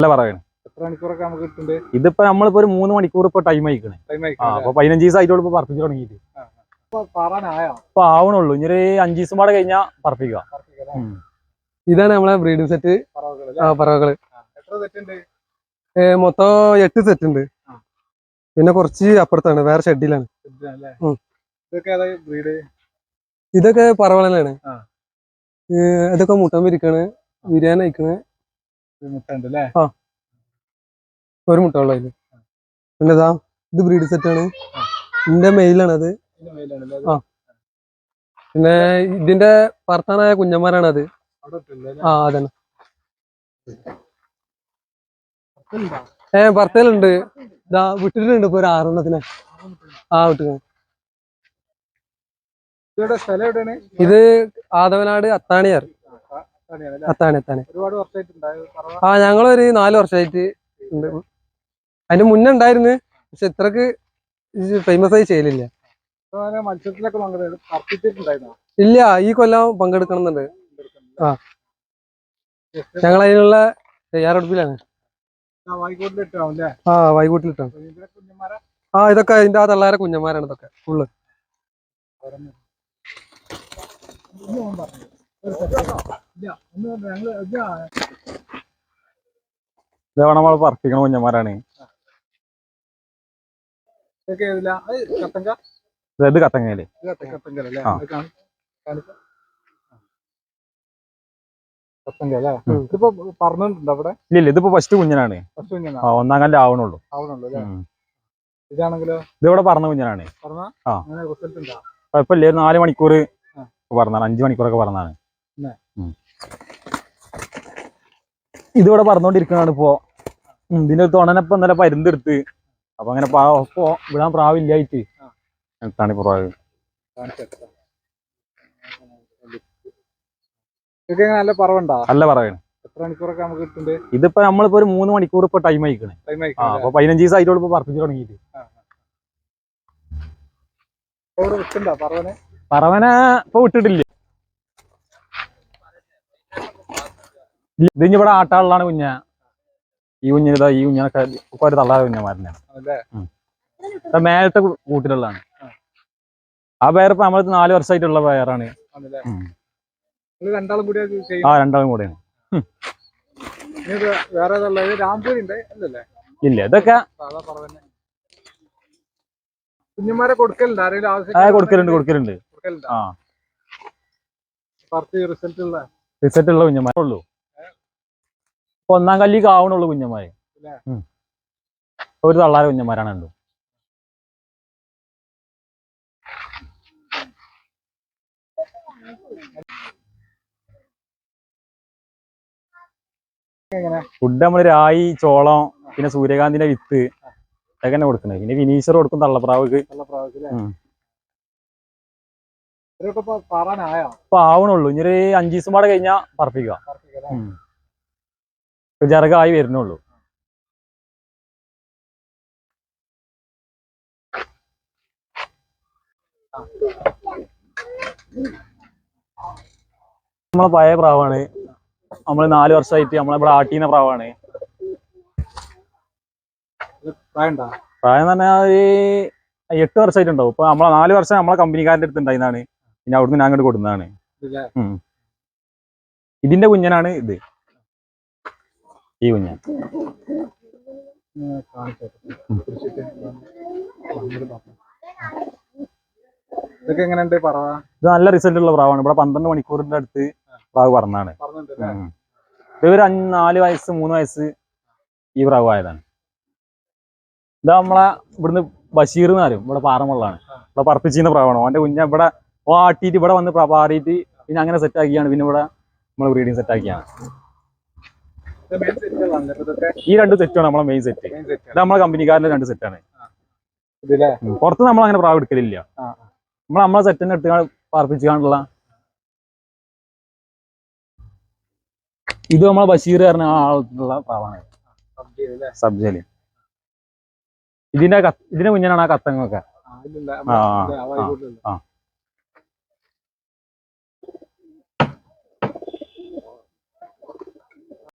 അല്ല പറയണേ. ഇതിപ്പോ നമ്മളിപ്പോ ഒരു മൂന്ന് മണിക്കൂർ ഇപ്പൊ ടൈം അയക്കണേ അപ്പൊ പതിനഞ്ച് ദിവസം ആയിട്ടുള്ളൂ ഇപ്പൊ പറപ്പിച്ചു തുടങ്ങിയിട്ട്. പാറാനായോ? ഇപ്പൊ ആവണുള്ളൂ. ഇനി ഒരു അഞ്ചു ദിവസം പാടെ കഴിഞ്ഞാ പറപ്പിക്കുക ഇതാണ് നമ്മളെ ബ്രീഡിംഗ് സെറ്റ് പറവകൾ ആ പറവകൾ എത്ര തെറ്റുണ്ട് ഏ, മൊത്തം എട്ട് സെറ്റ് ഉണ്ട്. പിന്നെ കുറച്ച് അപ്പുറത്താണ് വേറെ ഷെഡിലാണ് അല്ലേ? ഇതൊക്കെ പറവളാണ് ബ്രീഡ് ഇതൊക്കെ മുട്ടം പിരിക്കണ് ബിരിയാണി അയക്കണ് ഒരു മുട്ട ഉള്ള അതിൽ. പിന്നെ ഇതാ ഇത് ബ്രീഡ് സെറ്റ് ആണ്. ഇതിന്റെ മെയിലാണ് അത്? ആ. പിന്നെ ഇതിന്റെ പർത്താനായ കുഞ്ഞന്മാരാണ് അത് ആ അതന്നെ. ഏ ഭർത്തലുണ്ട് ഇതാ വിട്ടിട്ടുണ്ട് ഇപ്പൊ ഒരു ആറെണ്ണത്തിനെ. ആ വിട്ടിട്ടുണ്ട്. ഇത് ആദവനാട് അത്താണിയാർ? അത്താണി അത്താണി. ഒരുപാട് ആ ഞങ്ങളൊരു നാല് വർഷമായിട്ട് ഉണ്ട്. അതിന്റെ മുന്നേ ഉണ്ടായിരുന്നു പക്ഷെ ഇത്രക്ക് ഫേമസ് ആയി ചെയ്യലില്ല. ഇല്ല ഈ കൊല്ലം പങ്കെടുക്കണമെന്നുണ്ട്. ആ. ഞങ്ങൾ അതിനുള്ള തയ്യാറെടുപ്പിലാണ്. ആ വൈകൂട്ടിലിട്ടാണ് ആ ഇതൊക്കെ അതിന്റെ ആ തള്ളാരെ കുഞ്ഞന്മാരാണ് ഇതൊക്കെ ഫുള്ള്. പറഞ്ഞു. ഇതേപോലെ നമ്മൾ പറപ്പിക്കണ കുഞ്ഞന്മാരാണ്. കത്തങ്ങയിൽ ഇത് കത്ത- കത്തങ്കൽ അല്ലേ? ആ. അത് കാണി- കാണിക്ക്. കത്തങ്ക ഇതിപ്പോ അവിടെ? ഇല്ല ഇതിപ്പോ ഫസ്റ്റ് കുഞ്ഞനാണ്. ഒന്നാം കല്ല് ആവണുള്ളൂ. ഇതിവിടെ പറഞ്ഞ കുഞ്ഞനാണ്. കുഴപ്പമില്ല നാല് മണിക്കൂർ. പറഞ്ഞാണ് അഞ്ചു മണിക്കൂറൊക്കെ പറഞ്ഞാണ്. ഇതിവിടെ പറഞ്ഞോണ്ടിരിക്കണാണ് ഇപ്പോ. ഇതിന്റെ ഒരു തുണനപ്പം ഇന്നലെ പരുന്തെടുത്ത്. അപ്പൊ അങ്ങനെ ഇപ്പൊ വിടാൻ പ്രാവില്ലായിട്ട് എന്താണ് പ്രാവ്. നല്ല പറവുണ്ടോ? നല്ല പറവാണ്. എത്ര മണിക്കൂറൊക്കെ നമുക്ക് കിട്ടുന്നുണ്ട്? ഇതിപ്പോ നമ്മളിപ്പോ ഒരു മൂന്ന് മണിക്കൂർ ഇപ്പൊ ടൈം അയക്കണേ ടൈം ആ ആയിക്കോട്ടെ അപ്പൊ പതിനഞ്ച് ദിവസം അതിലോട് ഇപ്പൊ പറപ്പിച്ചു തുടങ്ങിയിട്ട്. പറവനെ ഇപ്പൊ വിട്ടിട്ടില്ല. ഇതിഞ്ഞ് ഇവിടെ ആട്ടാളിലാണ് കുഞ്ഞ. ഈ കുഞ്ഞിന് ഇതാ ഈ കുഞ്ഞിനൊക്കെ ഒരു തള്ളാതെ കുഞ്ഞന്മാരനെയാണ് മേലത്തെ കൂട്ടിലുള്ളതാണ്. ആ പേര് ഇപ്പൊ നമ്മൾ നാല് വർഷമായിട്ടുള്ള പേരാണ്. ആ രണ്ടാളും കൂടെയാണ്. ഇല്ല ഇതൊക്കെ കുഞ്ഞുമാരെ കൊടുക്കലുണ്ട് ആരെങ്കിലും കൊടുക്കലുണ്ട് കൊടുക്കലുണ്ട്. ആ. റിസൾട്ട് ഉള്ള റിസൾട്ട് ഉള്ള കുഞ്ഞന്മാരേ ഉള്ളൂ ഇപ്പൊ ഒന്നാം കല്ലിക്ക് ആവണുള്ളൂ കുഞ്ഞന്മാര് ഒരു തള്ളാര കുഞ്ഞന്മാരാണ് ഉള്ളൂ ഫുഡ് നമ്മൾ രായി ചോളം പിന്നെ സൂര്യകാന്തിന്റെ വിത്ത് അതൊക്കെ തന്നെ കൊടുക്കുന്നത് പിന്നെ വിനീഷർ കൊടുക്കും തള്ളപ്രാവക്ക്. പാവണുള്ളൂ ഇപ്പൊ ആവണുള്ളൂ. ഇനി ഒരു അഞ്ചു ദിവസം പാടെ കഴിഞ്ഞാ പറപ്പിക്കുക ചെറുതായി വരുന്നുള്ളൂ. നമ്മളെ പഴയ പ്രാവാണ്. നമ്മൾ നാല് വർഷമായിട്ട് നമ്മളെ ഇവിടെ ആട്ടീന പ്രാവാണ്. പ്രായം തന്നെ ഒരു എട്ട് വർഷമായിട്ടുണ്ടാവും ഇപ്പൊ നമ്മളെ നാല് വർഷം നമ്മളെ കമ്പനിക്കാരന്റെ അടുത്ത് ഉണ്ടായിരുന്നാണ് പിന്നെ അവിടുന്ന് ഞാൻ അങ്ങോട്ട് കൊടുക്കുന്നതാണ് ഇതിന്റെ കുഞ്ഞനാണ് ഇത്. ഈ ഇതൊക്കെ എങ്ങനെയുണ്ട് പറവ ഇത് നല്ല റിസൾട്ട് ഉള്ള പ്രാവാണ്. ഇവിടെ പന്ത്രണ്ട് മണിക്കൂറിന്റെ അടുത്ത് പ്രാവ് പറഞ്ഞാണ് ഇവർ ഇത് ഒരു നാല് വയസ്സ് മൂന്ന് വയസ്സ് ഈ പ്രാവ് ആയതാണ്. ഇതാ നമ്മളെ ഇവിടുന്ന് ബഷീർ എന്നാലും ഇവിടെ പാറമുള്ളതാണ് ഇവിടെ പറപ്പിച്ചിരുന്ന പ്രാവാണ്. അവന്റെ കുഞ്ഞ ഇവിടെ ഓ ആട്ടിയിട്ട് ഇവിടെ വന്ന് പാറിയിട്ട് പിന്നെ അങ്ങനെ സെറ്റ് ആക്കിയാണ്. പിന്നെ ഇവിടെ നമ്മൾ ബ്രീഡിങ് സെറ്റ് ആക്കിയാണ്. ഈ രണ്ട് സെറ്റാണ് നമ്മളെ മെയിൻ സെറ്റ് ഇത് നമ്മളെ കമ്പനിക്കാരുടെ രണ്ട് സെറ്റാണ് പുറത്ത് നമ്മൾ അങ്ങനെ പ്രാവ് എടുക്കലില്ല. നമ്മൾ നമ്മളെ സെറ്റിന്റെ എടുത്ത് പാർപ്പിച്ചുകൊണ്ടുള്ള ഇത് നമ്മളെ ബഷീർ പറഞ്ഞ ആളുള്ള പ്രാവാണ്. സബ്ജി അല്ലേ സബ്ജൽ ഇതിന്റെ ഇതിന്റെ മുന്നിലാണ് ആ കത്തങ്ങൊക്കെ ആ. ആ.